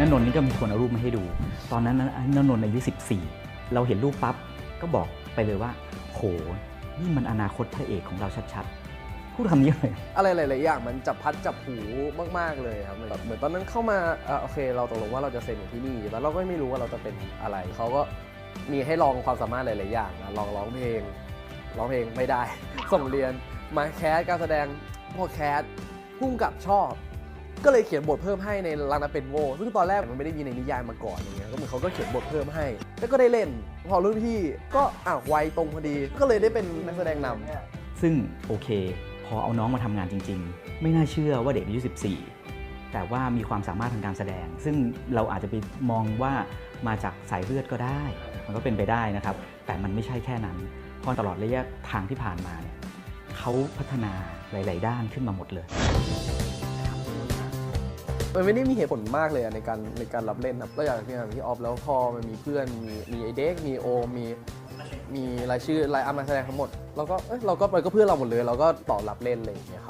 นนนท์นี่ก็มีคนเอารูปมาให้ดู ตอนนั้นนะนนนอายุ 14 เราเห็นรูปปั๊บก็บอกไปเลยว่า โห นี่มันอนาคตพระเอกของเราชัดๆ พูดคำนี้เลย อะไรหลายๆอย่างมันจับพัดจับผูมากๆเลยครับแบบเหมือนตอนนั้นเข้ามาอะโอเค เราตกลงว่าเราจะเซ็นอยู่ที่นี่ แล้วเราก็ไม่รู้ว่าเราจะเป็นอะไร เขาก็มีให้ลองความสามารถหลายๆอย่างนะลองร้องเพลง ร้องเพลงไม่ได้ ส่งเรียน มาแคสการแสดงพอแคสพุ่งกับชอบ ก็เลยเขียนบทเพิ่มให้ในรังนักเป็นโง่ซึ่งตอนแรกมันไม่ได้มีในนิยายมาก่อนอย่างเงี้ยก็เหมือนเขาก็เขียนบทเพิ่มให้ แล้วก็ได้เล่น พอรุ่นพี่ก็อะวัยตรงพอดี ก็เลยได้เป็นนักแสดงนำซึ่งโอเค พอเอาน้องมาทำงานจริง ๆ ไม่น่าเชื่อว่าเด็กอายุ14 แต่ว่ามีความสามารถทางการแสดง ซึ่งเราอาจจะไปมองว่ามาจากสายเลือดก็ได้ มันก็เป็นไปได้นะครับ แต่มันไม่ใช่แค่นั้นเพราะตลอดระยะทางที่ผ่านมาเนี่ยเขาพัฒนาหลาย ๆ ด้านขึ้นมาหมดเลย มันไม่ได้มีเหตุผลมากเลยในการในการรับเล่นครับเราอยากที่อย่างที่ออฟแล้วพอมันมีเพื่อนมีมีไอเด็กมีโอมีมีรายชื่อรายอัพนักแสดงทั้งหมดเราก็เอ้ยเราก็มันก็เพื่อนเราหมดเลยเราก็ต่อรับเล่นอะไรอย่างเงี้ยครับ